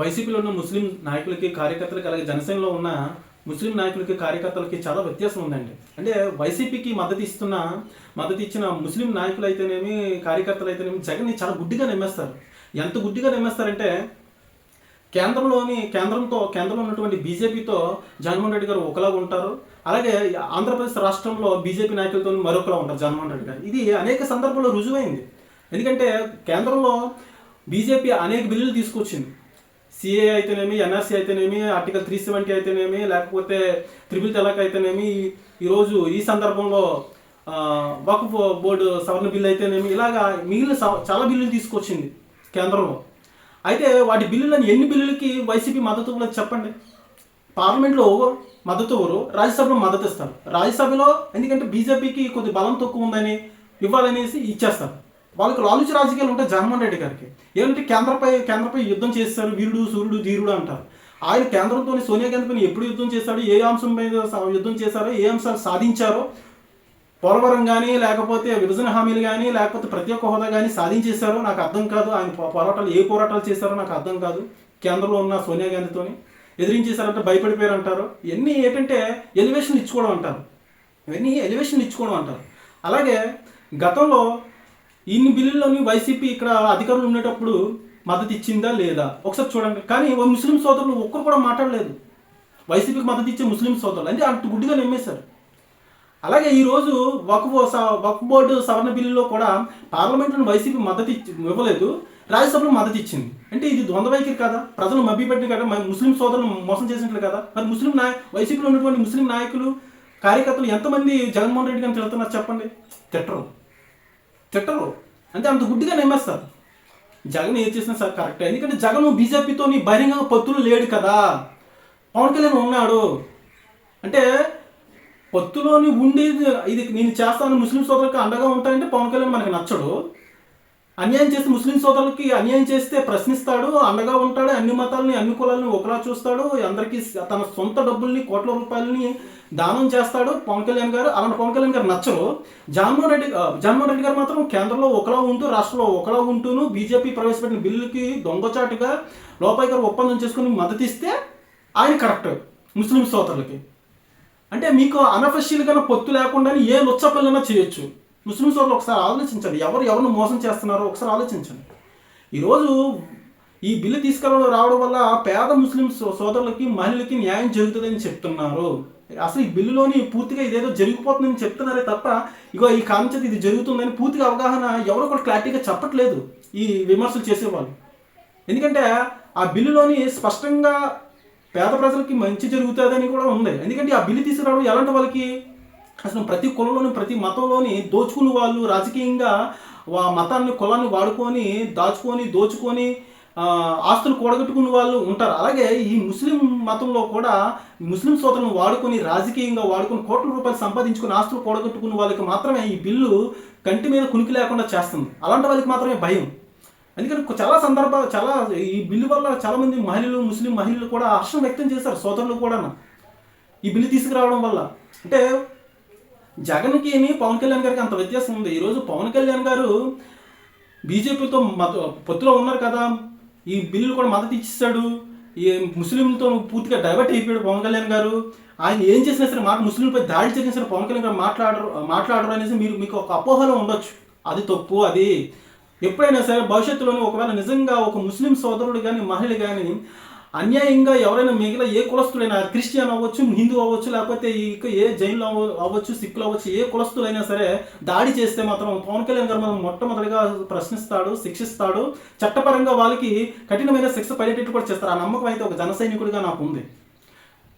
వైసీపీలో ఉన్న ముస్లిం నాయకులకి కార్యకర్తలకి అలాగే జనసేనలో ఉన్న ముస్లిం నాయకులకి కార్యకర్తలకి చాలా వ్యత్యాసం ఉందండి. అంటే వైసీపీకి మద్దతు ఇస్తున్న మద్దతు ఇచ్చిన ముస్లిం నాయకులు అయితేనేమి కార్యకర్తలు అయితేనేమి జగన్ని చాలా గుడ్డిగా నమ్మేస్తారు. ఎంత గుడ్డిగా నమ్మేస్తారంటే కేంద్రంలోని కేంద్రంతో కేంద్రంలో ఉన్నటువంటి బీజేపీతో జగన్మోహన్ రెడ్డి గారు ఒకలా ఉంటారు. అలాగే ఆంధ్రప్రదేశ్ రాష్ట్రంలో బీజేపీ నాయకులతో మరొకలా ఉంటారు జగన్మోహన్ రెడ్డి గారు. ఇది అనేక సందర్భాల్లో రుజువైంది. ఎందుకంటే కేంద్రంలో బీజేపీ అనేక బిల్లులు తీసుకొచ్చింది. సిఏ అయితేనేమి ఎన్ఆర్సీ అయితేనేమి ఆర్టికల్ త్రీ సెవెంటీ అయితేనేమి లేకపోతే త్రిపుల్ తలాక్ అయితేనేమి ఈరోజు ఈ సందర్భంలో వక్ఫ్ బోర్డు సవరణ బిల్లు అయితేనేమి ఇలాగా మిగిలిన సవ- చాలా బిల్లులు తీసుకొచ్చింది కేంద్రంలో. అయితే వాటి బిల్లులను ఎన్ని బిల్లులకి వైసీపీ మద్దతు ఇవ్వలేదు చెప్పండి. పార్లమెంట్లో మద్దతు ఇవ్వరు రాజ్యసభలో మద్దతు ఇస్తారు. రాజ్యసభలో ఎందుకంటే బీజేపీకి కొద్ది బలం తక్కువ ఉందని ఇవ్వాలనేసి ఇచ్చేస్తారు. వాళ్ళకి లాలుచి రాజకీయాలు ఉంటాయి జగన్మోహన్ రెడ్డి గారికి. ఏంటంటే కేంద్రపై కేంద్రపై యుద్ధం చేస్తారు వీరుడు సూర్యుడు ధీరుడు అంటారు. ఆయన కేంద్రంతో సోనియా గాంధీపైన ఎప్పుడు యుద్ధం చేశాడు ఏ అంశం మీద యుద్ధం చేశారో ఏ అంశాలు సాధించారో పోలవరం కానీ లేకపోతే విభజన హామీలు కానీ లేకపోతే ప్రత్యేక హోదా కానీ సాధించేశారో నాకు అర్థం కాదు. ఆయన పోరాటాలు ఏ పోరాటాలు చేశారో నాకు అర్థం కాదు. కేంద్రంలో ఉన్న సోనియా గాంధీతోని ఎదిరించేశారంటే భయపడిపోయారు అంటారు ఇవన్నీ ఏంటంటే ఎలివేషన్ ఇచ్చుకోవడం అంటారు. ఇవన్నీ ఎలివేషన్ ఇచ్చుకోవడం అంటారు. అలాగే గతంలో ఇన్ని బిల్లుల్లోని వైసీపీ ఇక్కడ అధికారులు ఉండేటప్పుడు మద్దతు ఇచ్చిందా లేదా? ఒకసారి చూడండి. కానీ ఓ ముస్లిం సోదరులు ఒక్కరు కూడా మాట్లాడలేదు. వైసీపీకి మద్దతు ఇచ్చే ముస్లిం సోదరులు. అంటే అంత గుడ్డిగా నమ్మేశారు. అలాగే ఈరోజు వక్ఫ్ స- వక్ఫ్ బోర్డు సవరణ బిల్లులో కూడా పార్లమెంట్లో వైసీపీ మద్దతు ఇచ్చి ఇవ్వలేదు. రాజ్యసభలో మద్దతు ఇచ్చింది. అంటే ఇది ద్వంద్వ వైఖరి కదా. ప్రజలు మభ్యపెట్టిన కదా. మరి ముస్లిం సోదరులు మోసం చేసినట్లు కదా. మరి ముస్లిం నాయ వైసీపీలో ఉన్నటువంటి ముస్లిం నాయకులు కార్యకర్తలు ఎంతమంది జగన్మోహన్ రెడ్డి గారిని తిడుతున్నారు చెప్పండి? తిట్టరు. తిట్టరు. అంటే అంత గుడ్డిగా నమ్మేస్తారు. జగన్ ఏం చేసినా సార్ కరెక్ట్. ఎందుకంటే జగన్ బీజేపీతో బహిరంగంగా పత్తులు లేడు కదా. పవన్ కళ్యాణ్ ఉన్నాడు. అంటే పొత్తులోని ఉండి ఇది నేను చేస్తాను ముస్లిం సోదరులకు అండగా ఉంటానంటే పవన్ కళ్యాణ్ మనకి నచ్చడు. అన్యాయం చేస్తే ముస్లిం సోదరులకి అన్యాయం చేస్తే ప్రశ్నిస్తాడు అండగా ఉంటాడు అన్ని మతాలని అన్ని కులాలని ఒకలా చూస్తాడు అందరికీ తన సొంత డబ్బుల్ని కోట్ల రూపాయలని దానం చేస్తాడు. పవన్ కళ్యాణ్ గారు అలాంటి పవన్ కళ్యాణ్ గారు నచ్చరు. జగన్మోహన్ రెడ్డి జగన్మోహన్ రెడ్డి గారు మాత్రం కేంద్రంలో ఒకలా ఉంటూ రాష్ట్రంలో ఒకలా ఉంటూను బీజేపీ ప్రవేశపెట్టిన బిల్లుకి దొంగచాటుగా లోపాయి గారు ఒప్పందం చేసుకుని మద్దతు ఇస్తే ఆయన కరెక్ట్ ముస్లిం సోదరులకి. అంటే మీకు అనఫిషియల్గా పొత్తు లేకుండా ఏ లుచ్చపల్లైనా చేయొచ్చు. ముస్లిమ్స్ వాళ్ళు ఒకసారి ఆలోచించండి. ఎవరు ఎవరిని మోసం చేస్తున్నారో ఒకసారి ఆలోచించండి. ఈరోజు ఈ బిల్లు తీసుకురావడం రావడం వల్ల పేద ముస్లిమ్స్ సోదరులకి మహిళలకి న్యాయం జరుగుతుందని చెప్తున్నారు. అసలు ఈ బిల్లులోని పూర్తిగా ఇదేదో జరిగిపోతుందని చెప్తున్నారే తప్ప ఇగో ఈ కాంచెత్ ఇది జరుగుతుందని పూర్తిగా అవగాహన ఎవరు కూడా క్లారిటీగా చెప్పట్లేదు ఈ విమర్శలు చేసేవాళ్ళు. ఎందుకంటే ఆ బిల్లులోని స్పష్టంగా పేద ప్రజలకి మంచి జరుగుతుందని కూడా ఉంది. ఎందుకంటే ఆ బిల్లు తీసుకురావడం ఎలాంటి వాళ్ళకి అసలు ప్రతి కులంలోని ప్రతి మతంలోని దోచుకుని వాళ్ళు రాజకీయంగా మతాన్ని కులాన్ని వాడుకొని దాచుకొని దోచుకొని ఆస్తులు కూడగట్టుకున్న వాళ్ళు ఉంటారు. అలాగే ఈ ముస్లిం మతంలో కూడా ముస్లిం సోదరులను వాడుకొని రాజకీయంగా వాడుకొని కోట్ల రూపాయలు సంపాదించుకుని ఆస్తులు కూడగట్టుకున్న వాళ్ళకి మాత్రమే ఈ బిల్లు కంటి మీద కునికి లేకుండా చేస్తుంది. అలాంటి వాళ్ళకి మాత్రమే భయం. అందుకని చాలా సందర్భాలు చాలా ఈ బిల్లు వల్ల చాలా మంది మహిళలు ముస్లిం మహిళలు కూడా హర్షం వ్యక్తం చేశారు సోదరులు కూడా ఈ బిల్లు తీసుకురావడం వల్ల. అంటే జగన్కి పవన్ కళ్యాణ్ గారికి అంత వ్యత్యాసం ఉంది. ఈరోజు పవన్ కళ్యాణ్ గారు బీజేపీతో మత పొత్తులో ఉన్నారు కదా. ఈ బిల్లులు కూడా మద్దతు ఇచ్చిస్తాడు ఈ ముస్లింలతో పూర్తిగా డైవర్ట్ అయిపోయాడు పవన్ కళ్యాణ్ గారు. ఆయన ఏం చేసినా సరే మాట ముస్లింలపై దాడి చేసినా సరే పవన్ కళ్యాణ్ గారు మాట్లాడరు మాట్లాడరు అనేసి మీరు మీకు ఒక అపోహలో ఉండొచ్చు. అది తప్పు అది ఎప్పుడైనా సరే భవిష్యత్తులోనే ఒకవేళ నిజంగా ఒక ముస్లిం సోదరుడు కానీ మహిళ కానీ అన్యాయంగా ఎవరైనా మిగిలిన ఏ కులస్తులైనా క్రిస్టియన్ అవ్వచ్చు హిందూ అవ్వచ్చు లేకపోతే ఇక ఏ జైన్లు అవ్వచ్చు సిక్కులు అవ్వచ్చు ఏ కులస్తులైనా సరే దాడి చేస్తే మాత్రం పవన్ కళ్యాణ్ గారు మనం మొట్టమొదటిగా ప్రశ్నిస్తాడు శిక్షిస్తాడు. చట్టపరంగా వాళ్ళకి కఠినమైన శిక్ష పడేటట్టు కూడా చేస్తారు. ఆ నమ్మకం అయితే ఒక జన సైనికుడిగా నాకు ఉంది.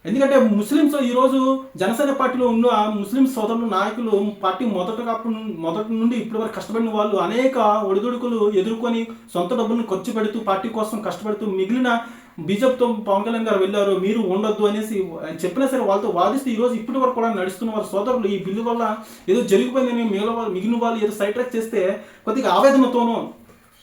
ఎందుకంటే ముస్లిమ్స్ ఈరోజు జనసేన పార్టీలో ఉన్న ముస్లిం సోదరులు నాయకులు పార్టీ మొదట మొదటి నుండి ఇప్పటి వరకు కష్టపడిన వాళ్ళు అనేక ఒడిదుడుకులు ఎదుర్కొని సొంత డబ్బులను ఖర్చు పెడుతూ పార్టీ కోసం కష్టపడుతూ మిగిలిన బీజేపీతో పవన్ కళ్యాణ్ గారు వెళ్ళారు మీరు ఉండొద్దు అనేసి చెప్పినా సరే వాళ్ళతో వాదిస్తే ఈరోజు ఇప్పటి వరకు కూడా నడుస్తున్న వారి సోదరులు ఈ బిల్లు వల్ల ఏదో జరిగిపోయిందని మిగిలిన వాళ్ళు మిగిలిన వాళ్ళు ఏదో సైడ్ ట్రాక్ చేస్తే కొద్దిగా ఆవేదనతోనూ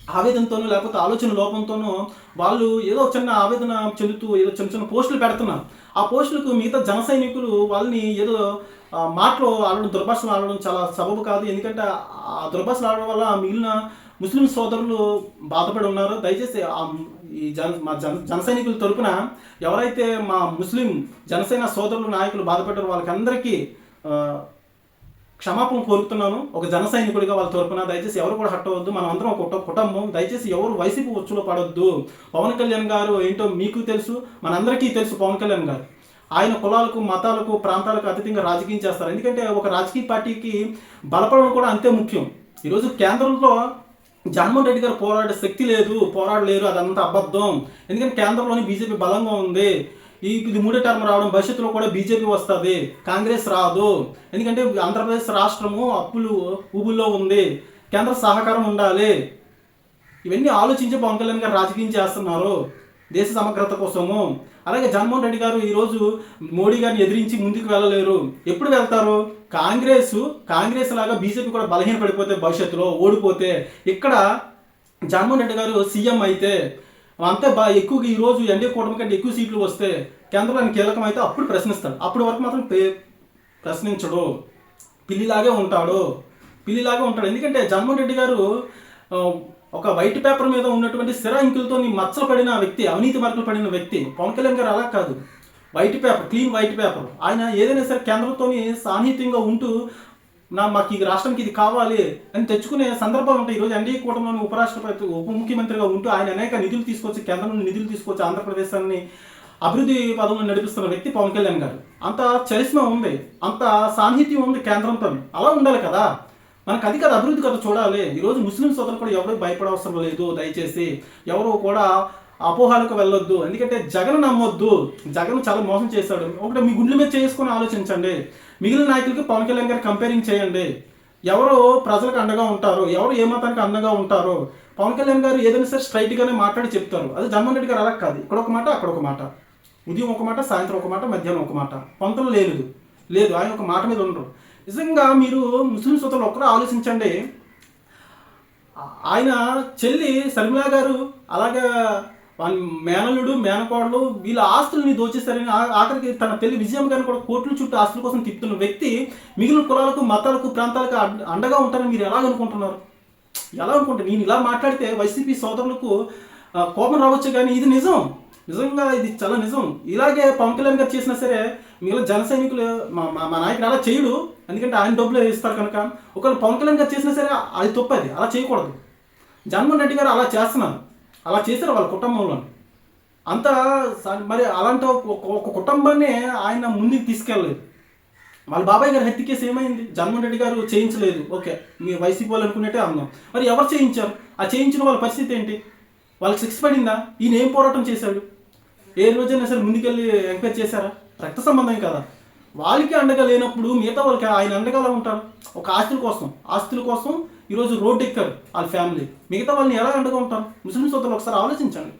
ఆవేదనతోనూ లేకపోతే ఆలోచన లోపంతోనూ వాళ్ళు ఏదో చిన్న ఆవేదన చెందుతూ ఏదో చిన్న చిన్న పోస్టులు పెడుతున్నారు ఆ పోస్టులకు మిగతా జన సైనికులు వాళ్ళని ఏదో మాటలు ఆడడం దుర్భాషలు ఆడడం చాలా సబబు కాదు. ఎందుకంటే ఆ దుర్భాషలు ఆడడం వల్ల మిగిలిన ముస్లిం సోదరులు బాధపడి ఉన్నారో దయచేసి ఈ జన మా జన జన సైనికుల తరపున ఎవరైతే మా ముస్లిం జనసేన సోదరులు నాయకులు బాధపడ్డారో వాళ్ళకందరికీ అందరికీ క్షమాపణ కోరుతున్నాను. ఒక జన సైనికుడిగా వాళ్ళ తరపున దయచేసి ఎవరు కూడా హట్టవద్దు మనం అందరం ఒక కుటుంబం. దయచేసి ఎవరు వైసీపీ ఉచ్చులో పడొద్దు. పవన్ కళ్యాణ్ గారు ఏంటో మీకు తెలుసు మనందరికీ తెలుసు పవన్ కళ్యాణ్ గారు. ఆయన కులాలకు మతాలకు ప్రాంతాలకు అతీతంగా రాజకీయం చేస్తారు. ఎందుకంటే ఒక రాజకీయ పార్టీకి బలపడడం కూడా అంతే ముఖ్యం. ఈరోజు కేంద్రంలో జగన్మోహన్ రెడ్డి గారు పోరాడే శక్తి లేదు పోరాడలేరు అదంతా అబద్ధం. ఎందుకంటే కేంద్రంలోని బీజేపీ బలంగా ఉంది. ఈ ఇది మూడో టర్మ్ రావడం భవిష్యత్తులో కూడా బీజేపీ వస్తుంది. కాంగ్రెస్ రాదు. ఎందుకంటే ఆంధ్రప్రదేశ్ రాష్ట్రము అప్పులు ఊబుల్లో ఉంది. కేంద్ర సహకారం ఉండాలి. ఇవన్నీ ఆలోచించి పవన్ కళ్యాణ్ గారు రాజకీయం చేస్తున్నారు. దేశ సమగ్రత కోసము? అలాగే జగన్మోహన్ రెడ్డి గారు ఈరోజు మోడీ గారిని ఎదిరించి ముందుకు వెళ్ళలేరు. ఎప్పుడు వెళ్తారు? కాంగ్రెస్ కాంగ్రెస్ లాగా బీజేపీ కూడా బలహీన పడిపోతే భవిష్యత్తులో ఓడిపోతే ఇక్కడ జగన్మోహన్ రెడ్డి గారు సీఎం అయితే అంతే బా ఎక్కువగా ఈరోజు ఎన్డీ కూటమి కంటే ఎక్కువ సీట్లు వస్తే కేంద్రానికి కీలకం అయితే అప్పుడు ప్రశ్నిస్తాడు. అప్పటి వరకు మాత్రం పే- ప్రశ్నించడు. పిల్లిలాగే ఉంటాడు. పిల్లిలాగే ఉంటాడు. ఎందుకంటే జగన్మోహన్ రెడ్డి గారు ఒక వైట్ పేపర్ మీద ఉన్నటువంటి స్థిర ఇంకులతో మచ్చలు పడిన వ్యక్తి అవినీతి మార్కులు పడిన వ్యక్తి పవన్ కళ్యాణ్ గారు అలా కాదు. White paper clean white paper. ఆయన ఏదైనా సరే కేంద్రంతో సాన్నిహిత్యంగా ఉంటూ నా మాకు ఈ రాష్ట్రానికి ఇది కావాలి అని తెచ్చుకునే సందర్భాలు ఉంటాయి ఈరోజు ఎన్డీఏ కూటమిలోని ఉపరాష్ట్రపతి ఉప ముఖ్యమంత్రిగా ఉంటూ ఆయన అనేక నిధులు తీసుకొచ్చి కేంద్రం నుండి నిధులు తీసుకొచ్చి ఆంధ్రప్రదేశాన్ని అభివృద్ధి పదంలో నడిపిస్తున్న వ్యక్తి పవన్ కళ్యాణ్ గారు. అంత చరిస్మా ఉంది అంత సాన్నిహిత్యం ఉంది కేంద్రంతో అలా ఉండాలి కదా. మనకు అది కదా అభివృద్ధి కదా చూడాలి. ఈరోజు ముస్లిం సోదరులు కూడా ఎవరు భయపడవసరం లేదు దయచేసి. ఎవరు కూడా అపోహాలకు వెళ్ళొద్దు. ఎందుకంటే జగన్ నమ్మొద్దు. జగన్ చాలా మోసం చేశాడు. ఒకటి మీ గుండెల మీద చేసుకొని ఆలోచించండి. మిగిలిన నాయకులకి పవన్ కళ్యాణ్ గారు కంపేరింగ్ చేయండి. ఎవరు ప్రజలకు అండగా ఉంటారు? ఎవరు ఏ మతానికి అండగా ఉంటారు? పవన్ కళ్యాణ్ గారు ఏదైనా సరే స్ట్రైట్గానే మాట్లాడి చెప్తారు. అది జగన్మోహన్ రెడ్డి గారు అలా కాదు. ఇక్కడ ఒక మాట అక్కడ ఒక మాట. ఉదయం ఒక మాట సాయంత్రం ఒక మాట మధ్యాహ్నం ఒక మాట. పంతులు లేదు లేదు ఆయన ఒక మాట మీద ఉండరు. నిజంగా మీరు ముస్లిం సోదరులు ఒక్కరు ఆలోచించండి. ఆయన చెల్లి శర్మిలా గారు అలాగే వాళ్ళ మేనల్లుడు మేనకోడలు వీళ్ళ ఆస్తుల్ని దోచేస్తారని ఆ- ఆఖరికి తన తల్లి విజయం గారిని కూడా కోట్ల చుట్టూ ఆస్తుల కోసం తిప్పుతున్న వ్యక్తి మిగిలిన కులాలకు మతాలకు ప్రాంతాలకు అండగా ఉంటారని మీరు ఎలా అనుకుంటున్నారు? ఎలా అనుకుంటారు? నేను ఇలా మాట్లాడితే వైసీపీ సోదరులకు కోపం రావచ్చు కానీ ఇది నిజం. నిజంగా ఇది చాలా నిజం. ఇలాగే పవన్ కళ్యాణ్ గారు చేసినా సరే మిగిలిన జన సైనికులు మా మా నాయకుడు అలా చేయడు. ఎందుకంటే ఆయన డబ్బులు ఇస్తారు కనుక. ఒకవేళ పవన్ కళ్యాణ్ గారు చేసినా సరే అది తప్పది. అలా చేయకూడదు. జగన్మోహన్ రెడ్డి గారు అలా చేస్తున్నారు. అలా చేశారు వాళ్ళ కుటుంబంలో. అంత మరి అలాంటి ఒక ఒక కుటుంబాన్ని ఆయన ముందుకు తీసుకెళ్ళలేదు. వాళ్ళ బాబాయ్ గారి హత్య కేసు ఏమైంది? జగన్మోహన్ రెడ్డి గారు చేయించలేదు. ఓకే మీ వైసీపీ వాళ్ళు అనుకునేట్టే అందాం మరి ఎవరు చేయించారు? ఆ చేయించిన వాళ్ళ పరిస్థితి ఏంటి? వాళ్ళకి శిక్ష పడిందా? ఈయన ఏం పోరాటం చేశాడు? ఏ రోజైనా సరే ముందుకెళ్ళి ఎంక్వైరీ చేశారా? రక్త సంబంధం కదా. వాళ్ళకి అండగా లేనప్పుడు మిగతా వాళ్ళకి ఆయన అండగా ఉంటారు? ఒక ఆస్తుల కోసం. ఆస్తుల కోసం ఈరోజు రోడ్డు ఎక్కారు వాళ్ళ ఫ్యామిలీ. మిగతా వాళ్ళని ఎలా అండగా ఉంటారు? ముస్లిం సోదరులు ఒకసారి ఆలోచించండి.